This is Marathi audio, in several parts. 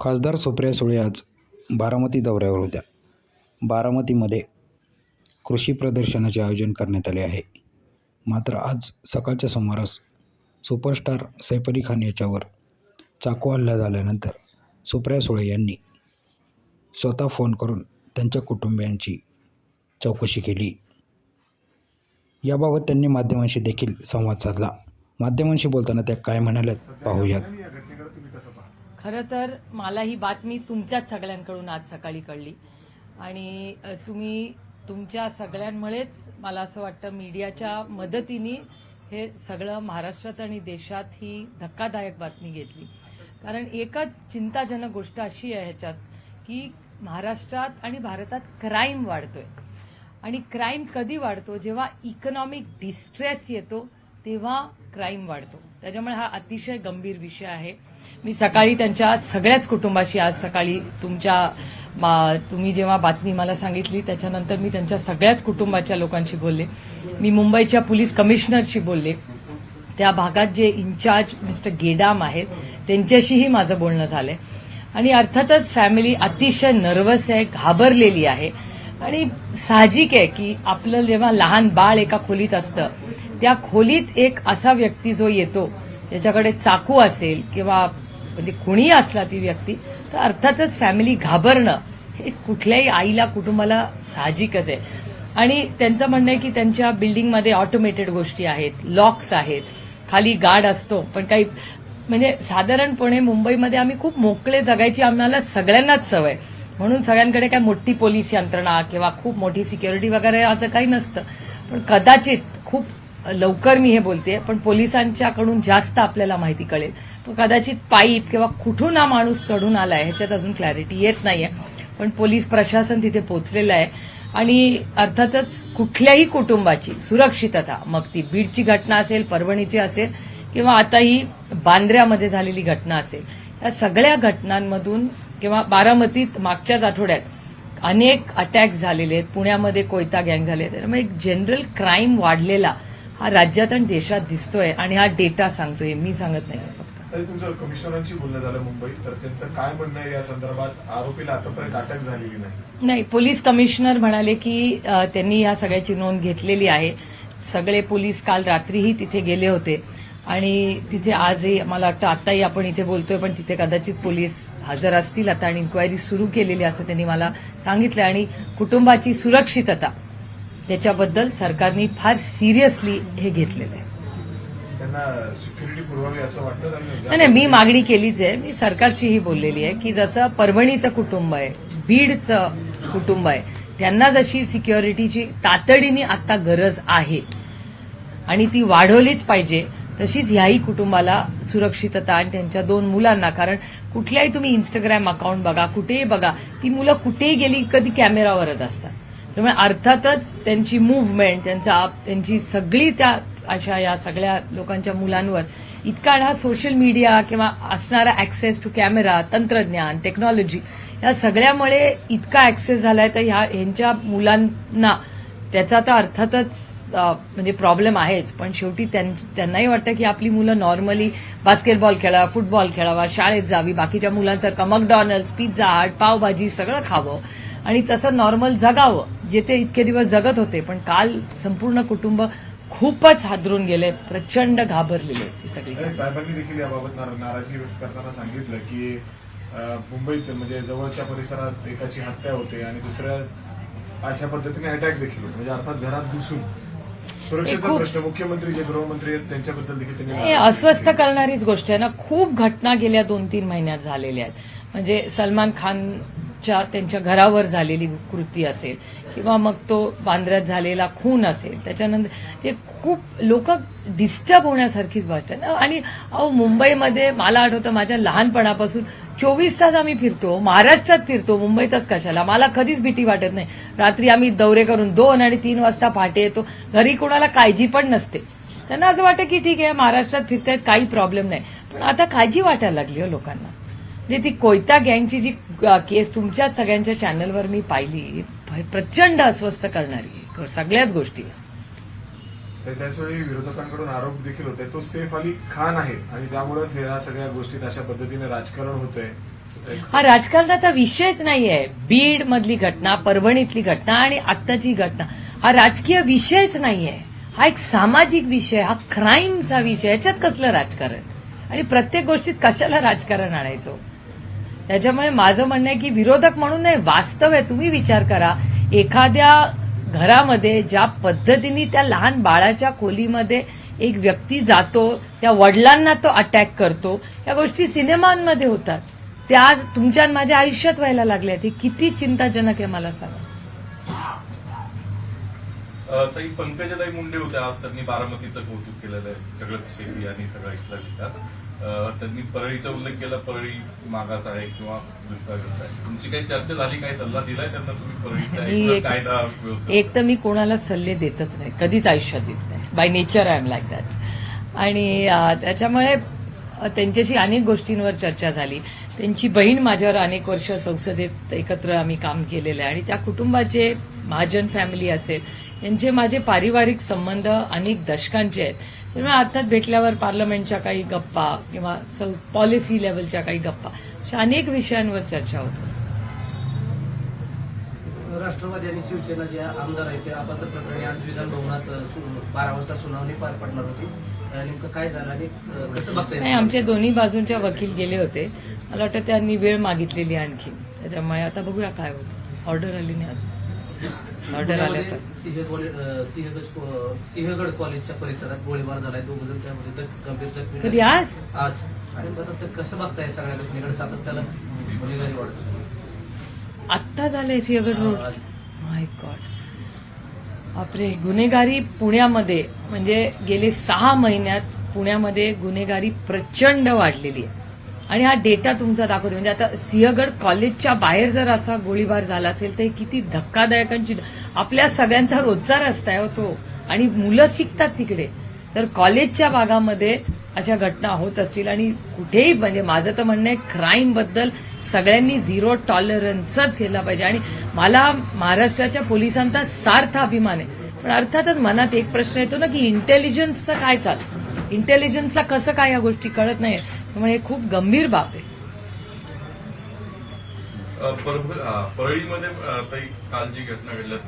खासदार सुप्रिया सुळे आज बारामती दौऱ्यावर होत्या. बारामतीमध्ये कृषी प्रदर्शनाचे आयोजन करण्यात आले आहे. मात्र आज सकाळच्या सुमारास सुपरस्टार सैफ अली खान याच्यावर चाकू हल्ला झाल्यानंतर सुप्रिया सुळे यांनी स्वतः फोन करून त्यांच्या कुटुंबियांची चौकशी केली. याबाबत त्यांनी माध्यमांशी देखील संवाद साधला. माध्यमांशी बोलताना त्या काय म्हणाल्यात पाहूयात. खरं तर मला ही बातमी तुमच्याच सगळ्यांकडून आज सकाळी कळली. आणि तुम्ही तुमच्या सगळ्यांमुळेच मला असं वाटतं मीडियाच्या मदतीने हे सगळं महाराष्ट्रात आणि देशात ही धक्कादायक बातमी घेतली. कारण एकच चिंताजनक गोष्ट अशी आहे ह्याच्यात की महाराष्ट्रात आणि भारतात क्राईम वाढतोय. आणि क्राईम कधी वाढतो? जेव्हा इकॉनॉमिक डिस्ट्रेस येतो तेव्हा क्राईम वाढतो. त्याच्यामुळे हा अतिशय गंभीर विषय आहे. मी सकाळी त्यांच्या सगळ्याच कुटुंबाशी आज सकाळी तुमच्या तुम्ही जेव्हा बातमी मला सांगितली त्याच्यानंतर मी त्यांच्या सगळ्याच कुटुंबाच्या लोकांशी बोलले. मी मुंबईच्या पोलीस कमिशनरशी बोलले. त्या भागात जे इन्चार्ज मिस्टर गेडाम आहेत त्यांच्याशीही माझं बोलणं झालंय. आणि अर्थातच फॅमिली अतिशय नर्वस आहे घाबरलेली आहे. आणि साहजिक आहे की आपलं जेव्हा लहान बाळ एका खोलीत असतं त्या खोलीत एक असा व्यक्ती जो येतो ज्याच्याकडे चाकू असेल किंवा म्हणजे कुणी असला ती व्यक्ती तर अर्थातच फॅमिली घाबरणं हे कुठल्याही आईला कुटुंबाला साहजिकच आहे. आणि त्यांचं म्हणणं आहे की त्यांच्या बिल्डिंगमध्ये ऑटोमेटेड गोष्टी आहेत लॉक्स आहेत खाली गार्ड असतो पण काही म्हणजे साधारणपणे मुंबईमध्ये आम्ही खूप मोकळे जगायची आम्हाला सगळ्यांनाच सवय. म्हणून सगळ्यांकडे काय मोठी पोलीस यंत्रणा किंवा खूप मोठी सिक्युरिटी वगैरे असं काही नसतं. पण कदाचित खूप लवकर मी हे बोलते पण पोलिसांच्याकडून जास्त आपल्याला माहिती कळेल. पण कदाचित पाईप किंवा कुठून हा माणूस चढून आलाय ह्याच्यात अजून क्लॅरिटी येत नाहीये. पण पोलीस प्रशासन तिथे पोहोचलेलं आहे. आणि अर्थातच कुठल्याही कुटुंबाची सुरक्षितता मग ती बीडची घटना असेल परभणीची असेल किंवा आता ही बांद्र्यामध्ये झालेली घटना असेल या सगळ्या घटनांमधून किंवा बारामतीत मागच्याच आठवड्यात अनेक अटॅक झालेले आहेत. पुण्यामध्ये कोयता गँग झाले आहेत. त्यामुळे एक जनरल क्राईम वाढलेला हा राज्यात आणि देशात दिसतोय आणि हा डेटा सांगतोय. मी सांगत नाही. फक्त तरी तुमचं कमिशनरांशी बोलणं झालं मुंबईत तर त्यांचं काय म्हणणं आहे या संदर्भात? आरोपीला आतापर्यंत अटक झालेली नाही. नाही पोलीस कमिशनर म्हणाले की त्यांनी या सगळ्याची नोंद घेतलेली आहे. सगळे पोलीस काल रात्रीही तिथे गेले होते. आणि तिथे आजही मला वाटतं आताही आपण इथे बोलतोय पण तिथे कदाचित पोलीस हजर असतील. आता आणि इन्क्वायरी सुरू केलेली असं त्यांनी मला सांगितलं आणि कुटुंबाची सुरक्षितता याच्याबद्दल सरकारने फार सिरियसली हे घेतलेलं आहे. त्यांना सिक्युरिटी पुरवावी असं वाटतं? नाही नाही मी मागणी केलीच आहे. मी सरकारशीही बोललेली आहे की जसं परभणीचं कुटुंब आहे बीडचं कुटुंब आहे त्यांना जशी सिक्युरिटीची तातडीने आता गरज आहे आणि ती वाढवलीच पाहिजे तशीच ह्याही कुटुंबाला सुरक्षितता आणि त्यांच्या दोन मुलांना. कारण कुठल्याही तुम्ही इंस्टाग्राम अकाउंट बघा कुठेही बघा ती मुलं कुठेही गेली कधी कॅमेरावरच असतात. त्यामुळे अर्थातच त्यांची मुवमेंट त्यांचा त्यांची सगळी त्या अशा या सगळ्या लोकांच्या मुलांवर इतका हा सोशल मीडिया किंवा असणारा ऍक्सेस टू कॅमेरा तंत्रज्ञान टेक्नॉलॉजी या सगळ्यामुळे इतका ऍक्सेस झालाय. तर ह्या ह्यांच्या मुलांना त्याचा तर अर्थातच म्हणजे प्रॉब्लेम आहेच. पण शेवटी त्यां- त्यांनाही वाटतं की आपली मुलं नॉर्मली बास्केटबॉल खेळावा फुटबॉल खेळावा शाळेत जावी बाकीच्या मुलांसारखं मॅकडॉनल्ड्स पिझ्झा हट पावभाजी सगळं खावं. आणि तसं नॉर्मल जगावं जे ते इतके दिवस जगत होते पण काल संपूर्ण कुटुंब खूपच हादरून गेले प्रचंड घाबरलेले ती सगळी. आणि साहेबांनी देखील याबाबत नार- नाराजी व्यक्त करताना सांगितलं की मुंबईत म्हणजे जवळच्या परिसरात एकाची हत्या होते आणि दुसऱ्या अशा पद्धतीने अटॅक देखील होतो. म्हणजे अर्थात घरात घुसून. सुरक्षेचा प्रश्न मुख्यमंत्री जे गृहमंत्री आहेत त्यांच्याबद्दल देखील हे अस्वस्थ करणारीच गोष्ट आहे ना. खूप घटना गेल्या दोन तीन महिन्यात झालेल्या आहेत. म्हणजे सलमान च्या त्यांच्या घरावर झालेली कृती असेल किंवा मग तो बांद्र्यात झालेला खून असेल त्याच्यानंतर ते खूप लोक डिस्टर्ब होण्यासारखीच गोष्ट आहे ना आणि अहो मुंबईमध्ये मला आठवतं माझ्या लहानपणापासून चोवीस तास आम्ही फिरतो महाराष्ट्रात फिरतो मुंबईतच कशाला? मला कधीच भीती वाटत नाही. रात्री आम्ही दौरे करून दोन आणि तीन वाजता पहाटे येतो. घरी कोणाला काळजी पण नसते. त्यांना असं वाटतं की ठीक आहे महाराष्ट्रात फिरतायत काही प्रॉब्लेम नाही. पण आता काळजी वाटायला लागली हो लोकांना. म्हणजे ती कोयता गँगची जी केस तुमच्याच सगळ्यांच्या चॅनलवर मी पाहिली. प्रचंड अस्वस्थ करणारी. सगळ्याच गोष्टी. त्याचवेळी विरोधकांकडून आरोप देखील होते. तो सेफ अली खान आहे आणि त्यामुळेच या सगळ्या गोष्टीत अशा पद्धतीने राजकारण होतंय. हा राजकारणाचा विषयच नाहीये. बीड मधली घटना परभणीतली घटना आणि आत्ताची घटना. हा राजकीय विषयच नाहीये. हा एक सामाजिक विषय हा क्राईमचा विषय. याच्यात कसलं राजकारण? आणि प्रत्येक गोष्टीत कशाला राजकारण आणायचं? त्याच्यामुळे माझं म्हणणं आहे की विरोधक म्हणून नाही वास्तव आहे. तुम्ही विचार करा. एखाद्या घरामध्ये ज्या पद्धतीने त्या लहान बाळाच्या खोलीमध्ये एक व्यक्ती जातो त्या वडिलांना तो अटॅक करतो या गोष्टी सिनेमांमध्ये होतात. त्या आज तुमच्या माझ्या आयुष्यात व्हायला लागल्या हे किती चिंताजनक आहे मला सांगा. ताई पंकजाताई मुंडे होत्या आज त्यांनी बारामतीचं कौतुक केलेलं आहे. सगळंच शेती आणि सगळं इथलं विकास. त्यांनी परळीचा उल्लेख केला परळी मागास आहे किंवा दुष्काळग्रस्त आहे तुमची काही चर्चा झाली काही सल्ला दिलाय त्यांना तुम्ही परळीचा एक- कायदा एक तर मी कोणाला सल्ले देतच नाही कधीच आयुष्यात देत नाही. By nature I am like that आणि त्याच्यामुळे त्यांच्याशी अनेक गोष्टींवर चर्चा झाली. त्यांची बहीण माझ्यावर अनेक वर्ष संसदेत एकत्र आम्ही काम केलेलं आहे. आणि त्या कुटुंबाचे महाजन फॅमिली असेल यांचे माझे पारिवारिक संबंध अनेक दशकांचे आहेत. त्यामुळे अर्थात भेटल्यावर पार्लमेंटच्या काही गप्पा किंवा पॉलिसी लेवलच्या काही गप्पा अशा अनेक विषयांवर चर्चा होत असते. राष्ट्रवादी आणि शिवसेना जे आमदार आहेत ते अपात्र प्रकरणी आज विधान भवनात अ, सु- बारा वाजता सुनावणी पार पडणार होती. नेमकं काय झालं आणि कसं बघता नाही येईल आमचे दोन्ही बाजूंच्या वकील गेले होते. मला वाटतं त्यांनी वेळ मागितलेली आणखी. त्याच्यामुळे आता बघूया काय होतं. ऑर्डर आली नाही अजून. पुण्यामध्ये सिंहगड सिंहगड कॉलेजच्या परिसरात गोळीबार झालाय. दोघ जण त्यामध्ये गंभीर जखमी. आज? आज. आणि ते कसं बघताय सगळ्या घटनेकडे सातत्यानं गुन्हेगारी वाढत आत्ता झालंय सिंहगड रोड. माय गॉड बापरे गुन्हेगारी पुण्यामध्ये म्हणजे गेले सहा महिन्यात पुण्यामध्ये गुन्हेगारी प्रचंड वाढलेली आहे. आणि हा डेटा तुमचा दाखवतो म्हणजे आता सिंहगड कॉलेजच्या बाहेर जर असा गोळीबार झाला असेल तर हे किती धक्कादायकांची आपल्या सगळ्यांचा रोजचा रस्ता आहे हो तो. आणि मुलं शिकतात तिकडे. तर कॉलेजच्या भागामध्ये अशा घटना होत असतील आणि कुठेही म्हणजे माझं तर म्हणणं आहे क्राईमबद्दल सगळ्यांनी झिरो टॉलरन्सच केला पाहिजे. आणि मला महाराष्ट्राच्या पोलिसांचा सार्थ अभिमान आहे. पण अर्थातच मनात एक प्रश्न येतो ना की इंटेलिजन्सचं काय चाल? इंटेलिजन्सला कसं काय या गोष्टी कळत नाही त्यामुळे खूप गंभीर बाब आहे. परळीमध्ये ताई काल जी घटना घडल्या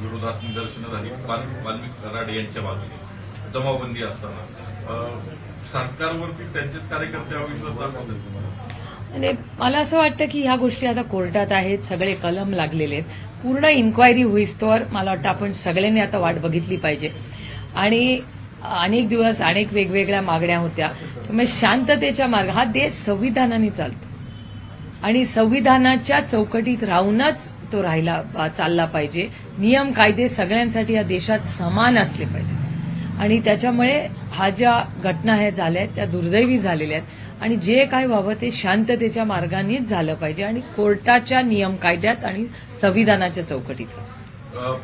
विरोधात निदर्शनं झाली. वाल्मिक कराड यांच्या बाजूने जमावबंदी असताना. सरकारवरती त्यांचेच कार्यकर्ते अविश्वास दाखवतात म्हणजे मला असं वाटतं की ह्या गोष्टी आता कोर्टात आहेत सगळे कलम लागलेले आहेत. पूर्ण इन्क्वायरी होईस्तोवर मला वाटतं आपण सगळ्यांनी आता वाट बघितली पाहिजे. आणि अनेक दिवस अनेक वेगवेगळ्या मागण्या होत्या. त्यामुळे शांततेच्या मार्ग हा देश संविधानाने चालतो. आणि संविधानाच्या चौकटीत राहूनच तो राहिला चालला पाहिजे. नियम कायदे सगळ्यांसाठी या देशात समान असले पाहिजे. आणि त्याच्यामुळे हा ज्या घटना ह्या झाल्या आहेत त्या दुर्दैवी झालेल्या आहेत. आणि जे काय व्हावं ते शांततेच्या मार्गानेच झालं पाहिजे आणि कोर्टाच्या नियम कायद्यात आणि संविधानाच्या चौकटीत.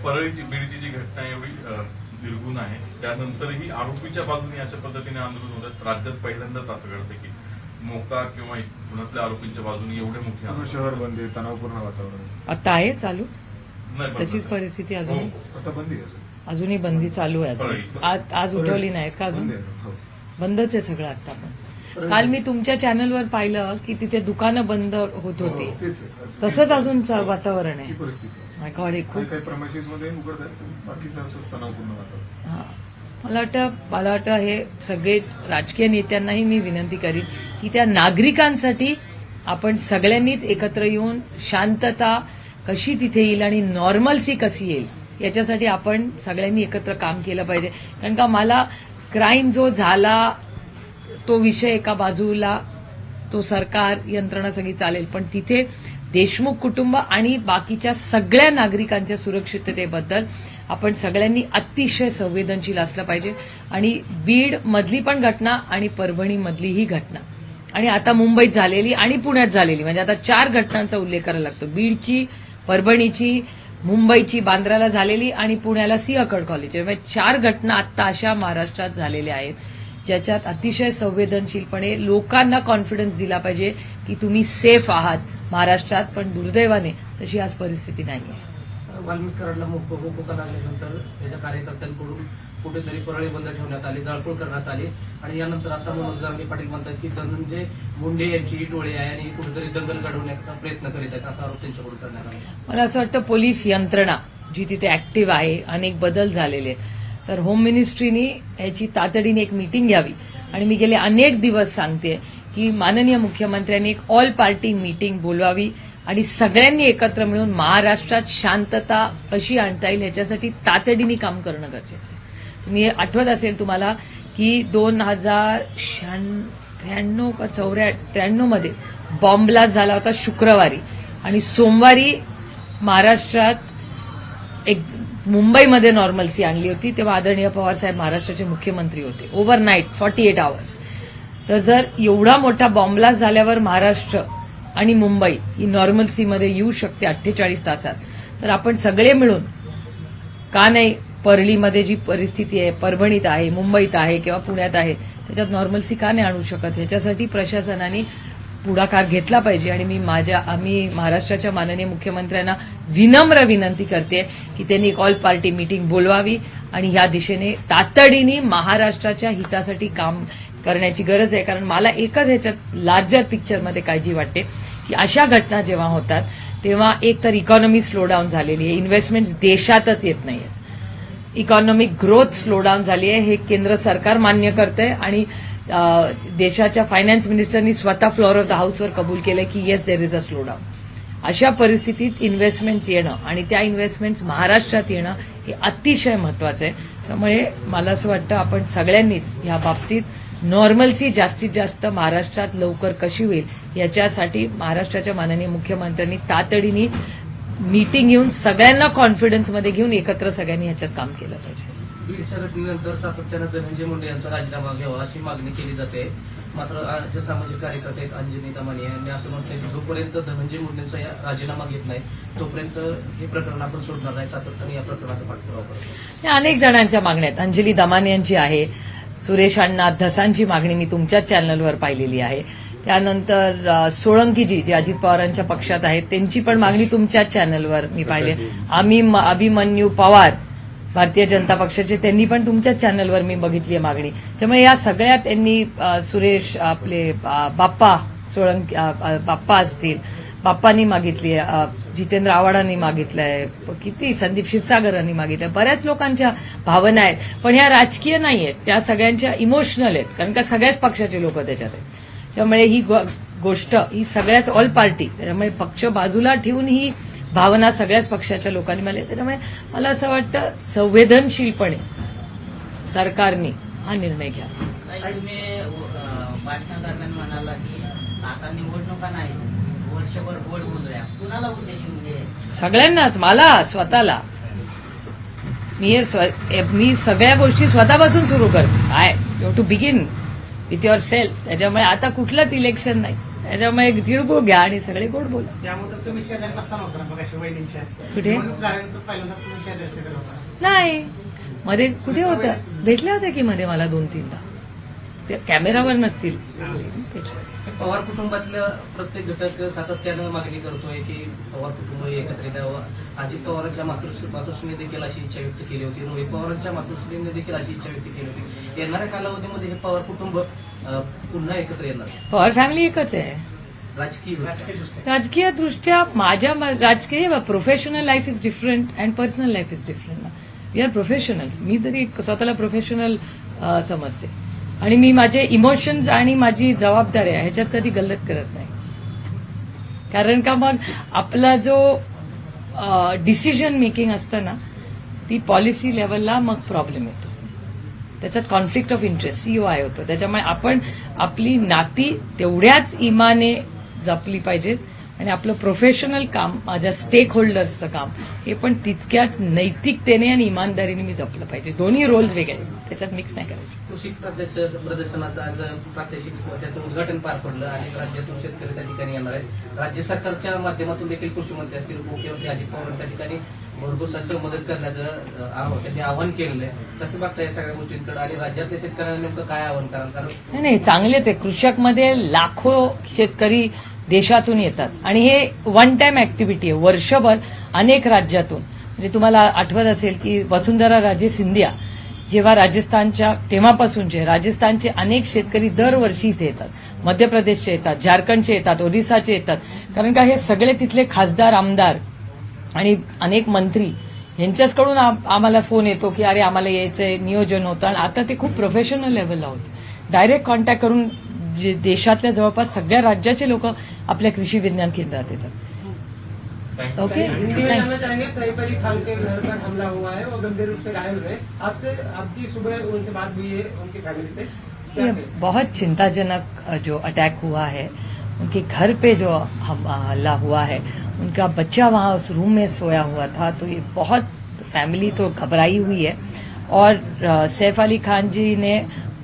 परळीची बीडची जी घटना एवढी निर्गुण आहे. त्यानंतरही आरोपीच्या बाजूने अशा पद्धतीने आंदोलन होतात राज्यात पहिल्यांदाच असं घडतं की मोका किंवा पुण्यातल्या आरोपींच्या बाजूने एवढे मोठे शहर बंदी आहे, तणावपूर्ण वातावरण आता आहे चालू? नाही, पण त्याचीच आता- परिस्थिती अजून? हो. आता बंदी आहे अजून. अजूनही बंदी चालू आहे अजून. आज आज उठवली नाहीत का अजून? बंदी आहे, हो. बंदच आहे सगळं आता पण. काल मी तुमच्या चॅनलवर पाहिलं की तिथे दुकानं बंद होत होती. हो. तसंच अजून वातावरण आहे. मला वाटतं मला वाटतं हे सगळे राजकीय नेत्यांनाही मी विनंती करीन की त्या नागरिकांसाठी आपण सगळ्यांनीच एकत्र येऊन शांतता कशी तिथे येईल आणि नॉर्मलसी कशी येईल याच्यासाठी आपण सगळ्यांनी एकत्र काम केलं पाहिजे. कारण का मला क्राईम जो झाला तो विषय एका बाजूला तो सरकार यंत्रणा सगळी चालेल. पण तिथे देशमुख कुटुंब आणि बाकीच्या सगळ्या नागरिकांच्या सुरक्षिततेबद्दल आपण सगळ्यांनी अतिशय संवेदनशील असलं पाहिजे. आणि बीड मधली पण घटना आणि परभणी मधली ही घटना. आणि आता मुंबईत झालेली आणि पुण्यात झालेली. म्हणजे आता चार घटनांचा उल्लेख करायला लागतो. बीडची परभणीची मुंबईची बांद्राला झालेली आणि पुण्याला सिंहगड कॉलेज म्हणजे चार घटना आता अशा महाराष्ट्रात झालेल्या आहेत. ज्याच्यात अतिशय संवेदनशीलपणे लोकांना कॉन्फिडन्स दिला पाहिजे की तुम्ही सेफ आहात. महाराष्ट्रात पण दुर्दैवाने तशी आज परिस्थिती नाही आहे वाल्मिक कराडला मोको मोकोका लागल्यानंतर त्याच्या कार्यकर्त्यांकडून कुठेतरी परळी बंद ठेवण्यात आली जाळपोळ करण्यात आली. आणि यानंतर आता मनोज जारंगे पाटील म्हणतात की धनंजय मुंडे यांची ही टोळी आहे आणि कुठेतरी दंगल घडवण्याचा प्रयत्न करीत आहेत असा आरोप त्यांच्याकडून करण्यात आला. मला असं वाटतं पोलीस यंत्रणा जी तिथे ऍक्टिव्ह आहे अनेक बदल झालेले आहेत. तर होम मिनिस्ट्रीनी ह्याची तातडीने एक मीटिंग घ्यावी. आणि मी गेले अनेक दिवस सांगते की माननीय मुख्यमंत्र्यांनी एक ऑल पार्टी मीटिंग बोलवावी आणि सगळ्यांनी एकत्र मिळून महाराष्ट्रात शांतता कशी आणता येईल ह्याच्यासाठी तातडीने काम करणं गरजेचं आहे. तुम्ही हे आठवत असेल तुम्हाला की दोन हजार त्र्याण्णव का चौऱ्या त्र्याण्णवमध्ये मध्ये झाला होता शुक्रवारी. आणि सोमवारी महाराष्ट्रात एक मुंबईमध्ये नॉर्मल्सी आणली होती तेव्हा आदरणीय पवार साहेब महाराष्ट्राचे मुख्यमंत्री होते. ओव्हरनाईट फॉर्टी एट आवर्स तर जर एवढा मोठा बॉम्ब्लास्ट झाल्यावर महाराष्ट्र आणि मुंबई ही नॉर्मल्सीमध्ये येऊ शकते अठ्ठेचाळीस तासात. तर आपण सगळे मिळून का नाही परळीमध्ये जी परिस्थिती आहे परभणीत आहे मुंबईत आहे किंवा पुण्यात आहे त्याच्यात नॉर्मल्सी का नाही आणू शकत? ह्याच्यासाठी प्रशासनाने पुढाकार घेतला पाहिजे आणि मी माझ्या आम्ही महाराष्ट्राच्या माननीय मुख्यमंत्र्यांना विनम्र विनंती करते की त्यांनी एक ऑल पार्टी मीटिंग बोलवावी आणि ह्या दिशेने तातडीने महाराष्ट्राच्या हितासाठी काम करण्याची गरज आहे. कारण मला एकच ह्याच्यात लार्जर पिक्चरमध्ये काळजी वाटते की अशा घटना जेव्हा होतात तेव्हा एक तर इकॉनॉमी स्लो डाऊन झालेली आहे. इन्व्हेस्टमेंट देशातच येत नाहीये इकॉनॉमिक ग्रोथ स्लो डाऊन झाली आहे. हे केंद्र सरकार मान्य करतंय आणि देशाच्या फायनान्स मिनिस्टरनी स्वतः फ्लोअर ऑफ द हाऊसवर कबूल केलंय की yes there is a slowdown अशा परिस्थितीत इन्व्हेस्टमेंट्स येणं आणि त्या इन्व्हेस्टमेंट्स महाराष्ट्रात येणं हे अतिशय महत्वाचं आहे. त्यामुळे मला असं वाटतं आपण सगळ्यांनीच या बाबतीत नॉर्मलसी जास्तीत जास्त महाराष्ट्रात लवकर कशी होईल याच्यासाठी महाराष्ट्राच्या माननीय मुख्यमंत्र्यांनी तातडीने मीटिंग घेऊन सगळ्यांना कॉन्फिडन्समध्ये घेऊन एकत्र सगळ्यांनी ह्याच्यात काम केलं पाहिजे. बीडच्या घटनेनंतर सातत्यानं धनंजय मुंडे यांचा राजीनामा घ्यावा अशी मागणी केली जाते. मात्र जे सामाजिक कार्यकर्ते आहेत अंजनी तमानी यांनी असं म्हटलंय की जोपर्यंत धनंजय मुंडेंचा या राजीनामा घेत नाही तोपर्यंत हे प्रकरण आपण सोडणार नाही. सातत्याने या प्रकरणाचा पाठपुरावा करतो या अनेक जणांच्या मागण्या आहेत. अंजली दमाने यांची आहे सुरेश अण्णा धसांची मागणी मी तुमच्याच चॅनलवर पाहिलेली आहे. त्यानंतर सोळंकीजी जे अजित पवारांच्या पक्षात आहेत त्यांची पण मागणी तुमच्याच चॅनलवर मी पाहिली आम्ही अभिमन्यू पवार भारतीय जनता पक्षाचे. त्यांनी पण तुमच्याच चॅनलवर मी बघितली आहे मागणी. त्यामुळे या सगळ्या त्यांनी सुरेश आपले बाप्पा सोळंकी बाप्पा असतील. बाप्पांनी मागितली आहे जितेंद्र आव्हाडांनी मागितलंय किती संदीप क्षीरसागरांनी मागितलंय बऱ्याच लोकांच्या भावना आहेत पण ह्या राजकीय नाही आहेत. त्या सगळ्यांच्या इमोशनल आहेत कारण का सगळ्याच पक्षाचे लोक त्याच्यात आहेत. त्यामुळे ही गोष्ट ही सगळ्याच ऑल पार्टी त्यामुळे पक्ष बाजूला ठेवून ही भावना सगळ्याच पक्षाच्या लोकांनी मला त्याच्यामुळे मला असं वाटतं संवेदनशीलपणे सरकारने हा निर्णय घ्या. तुम्ही भाषणादरम्यान म्हणाला की आता निवडणुका नाही वर्षभर गोड बोलूया. कुणाला उद्देशून घे सगळ्यांनाच मला स्वतःला. मी हे- मी सगळ्या गोष्टी स्वतःपासून सुरू करते. I you to begin with yourself त्याच्यामुळे आता कुठलंच इलेक्शन नाही. त्याच्यामुळे तिळगुळ घ्या आणि सगळे गोड बोला. त्यामुळे तुम्ही शेजारी बसताना होता ना बघा शिवाईनींच्या कुठे? निवडणूक झाल्यानंतर पहिल्यांदा तुम्ही शेजारी शेजारी होता. नाही. मध्ये कुठे होतं? भेटल्या होत्या की मध्ये मला दोन तीनदा? ते कॅमेरावर नसतील. भेटल्या. पवार कुटुंबातल्या प्रत्येक घटक सातत्यानं मागणी करतोय की पवार कुटुंब एकत्रित यावं. अजित पवारांच्या मातृश्री मातोश्रीने देखील अशी इच्छा व्यक्त केली होती. रोहित पवारांच्या मातोश्रीने देखील अशी इच्छा व्यक्त केली होती. येणाऱ्या कालावधीमध्ये हे पवार कुटुंब पुन्हा एकत्र येणार. पवार फॅमिली एकच आहे. राजकीय राजकीय दृष्ट्या. माझ्या म- राजकीय professional life is different and personal life is different we are professionals मी तरी स्वतःला प्रोफेशनल समजते. आणि मी माझे इमोशन्स आणि माझी जबाबदारी आहे ह्याच्यात कधी गल्लत करत नाही. कारण का मग आपला जो डिसिजन मेकिंग असतं ना ती पॉलिसी लेवलला मग प्रॉब्लेम येतो. त्याच्यात conflict of interest CO I होतं. त्याच्यामुळे आपण आपली नाती तेवढ्याच इमाने जपली पाहिजेत आणि आपलं प्रोफेशनल काम माझ्या स्टेक होल्डर्सचं काम हे पण तितक्याच नैतिकतेने आणि इमानदारीने मी जपलं पाहिजे. दोन्ही रोल्स वेगळे. आहेत. त्याच्यात मिक्स नाही करायचे. कृषी प्रत्यक्ष प्रदर्शनाचं आज प्रात्यक्षिक त्याचं उद्घाटन पार पडलं आणि राज्यातून शेतकरी त्या ठिकाणी येणार आहेत. राज्य सरकारच्या माध्यमातून देखील कृषी मंत्री असतील मुख्यमंत्री अजित पवार त्या ठिकाणी भरघोस असं मदत करण्याचं आव्हान केलेलं आहे. कसं बघता या सगळ्या गोष्टींकडे आणि राज्यातल्या शेतकऱ्यांना नेमकं काय आव्हान कराल? कारण नाही नाही चांगलेच आहे. कृषकमध्ये लाखो शेतकरी देशातून येतात. आणि हे वन टाइम ऍक्टिव्हिटी आहे. वर्षभर अनेक राज्यातून. म्हणजे तुम्हाला आठवत असेल की वसुंधरा राजे सिंधिया जेव्हा राजस्थानच्या तेव्हापासूनचे राजस्थानचे अनेक शेतकरी दरवर्षी इथे येतात. मध्य प्रदेशचे येतात झारखंडचे येतात ओरिसाचे येतात. कारण का हे सगळे तिथले खासदार आमदार आणि अनेक मंत्री यांच्याचकडून आम्हाला फोन येतो की अरे आम्हाला यायचंय नियोजन होतं. आणि आता ते खूप प्रोफेशनल लेवलला होते डायरेक्ट कॉन्टॅक्ट करून जे देशातल्या जवळपास सगळ्या राज्याचे लोक आपल्या कृषी विज्ञान केंद्रात येतात. ओके हिंदी में थँक्यू जानना चाहेंगे सैफ अली खान के घर पर हमला हुआ है? और गंभीर रूप से घायल हुए आपसे आपकी सुबह उनसे बात हुई है उनकी फैमिली से? क्या ये कहें? बहुत चिंताजनक जो अटैक हुआ है उनके घर पे जो हम हल्ला हुआ है उनका बच्चा वहाँ उस रूम में सोया हुआ था तो ये बहुत फैमिली तो घबराई हुई है। और सैफ अली खान जी ने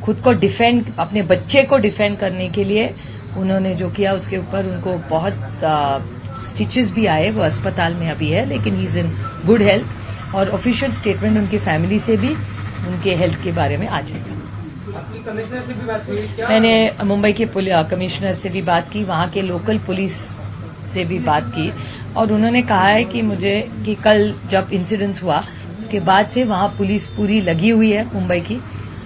खुद को डिफेंड अपने बच्चे को डिफेंड करने के लिए उन्होंने जो किया उसके ऊपर उनको बहुत स्टिचेस भी आए वो अस्पताल में अभी है लेकिन he is in good health और ऑफिशियल स्टेटमेंट उनकी फैमिली से भी उनके हेल्थ के बारे में आ जाएगा मैंने मुंबई के कमिश्नर से भी बात की वहाँ के लोकल पुलिस से भी बात की और उन्होंने कहा है कि मुझे कि कल जब इंसिडेंस हुआ उसके बाद से वहाँ पुलिस पूरी लगी हुई है मुंबई की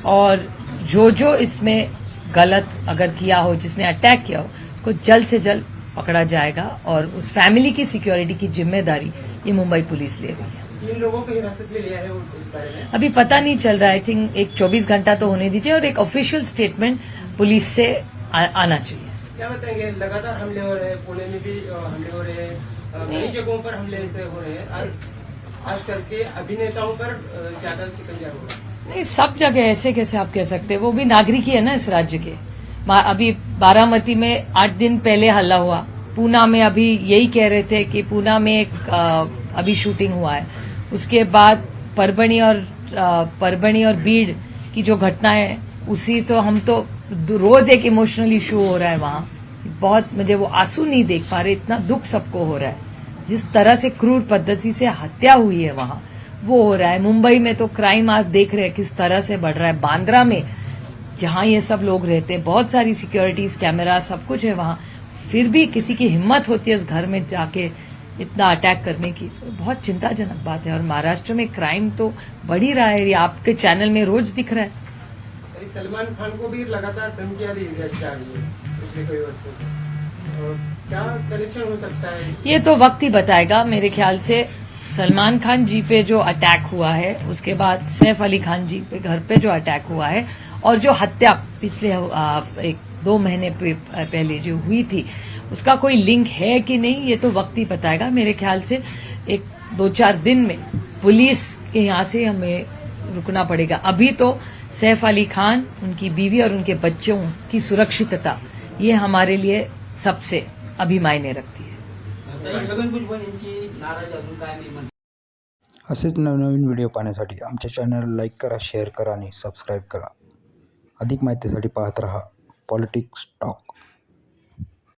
और जो जो इसमें गलत अगर किया हो जिसने अटैक किया हो उसको जल्द से जल्द पकड़ा जाएगा और उस फैमिली की सिक्योरिटी की ज़िम्मेदारी ये मुंबई पुलिस ले रही है। तीन लोगों को हिरासत में लिया है उस उस बारे में? अभी पता नहीं चल रहा आई थिंक एक 24 घंटा तो होने दीजिए और एक ऑफिशियल स्टेटमेंट पुलिस से आ, आना चाहिए। क्या बताएँगे? लगातार हमले हो रहे हैं पुणे में भी हमले हो रहे हैं कई जगहों पर हमले ऐसे हो रहे हैं। आज- खास करके अभिनेताओं पर ज़्यादा सिकंजा हो रहा है। नहीं सब जगह ऐसे कैसे आप कह सकते हैं? वो भी नागरिक ही है ना इस राज्य के। अभी बारामती में आठ दिन पहले हल्ला हुआ। पूना में अभी यही कह रहे थे कि पूना में एक अभी शूटिंग हुआ है। उसके बाद परभणी और परभणी और बीड़ की जो घटना है उसी तो हम तो रोज एक इमोशनल इशू हो रहा है वहाँ। बहुत मुझे वो आँसू नहीं देख पा रहे, इतना दुख सबको हो रहा है। जिस तरह से क्रूर पद्धति से हत्या हुई है वहाँ, वो हो रहा है। मुंबई में तो क्राइम आप देख रहे हैं किस तरह से बढ़ रहा है। बांद्रा में, जहाँ ये सब लोग रहते हैं, बहुत सारी सिक्योरिटीज कैमरा सब कुछ है वहाँ। फिर भी किसी की हिम्मत होती है उस घर में जाके इतना अटैक करने की। तो बहुत चिंताजनक बात है। और महाराष्ट्र में क्राइम तो बढ़ ही रहा है। ये आपके चैनल में रोज दिख रहा है। सलमान खान को भी लगातार धमकियाँ दी रही है पिछले कई वर्षों से। क्या कनेक्शन हो सकता है? ये तो वक्त ही बताएगा, मेरे ख्याल से। सलमान खान जी पे जो अटैक हुआ है, उसके बाद सैफ अली खान जी पे घर पे जो अटैक हुआ है, और जो हत्या पिछले एक, दो महीने पहले जो हुई थी, उसका कोई लिंक है कि नहीं, ये तो वक्त ही बताएगा, मेरे ख्याल से। एक, दो चार दिन में पुलिस के यहाँ से हमें रुकना पड़ेगा। अभी तो सैफ अली खान, उनकी बीवी और उनके बच्चों की सुरक्षितता, ये हमारे लिए सबसे अभी मायने रखती है। अच्छे नव नवीन वीडियो अजून आम चैनल लाइक पाहण्यासाठी करा शेयर करा सब्सक्राइब करा. अधिक माहितीसाठी पाहत रहा पॉलिटिक्स टॉक.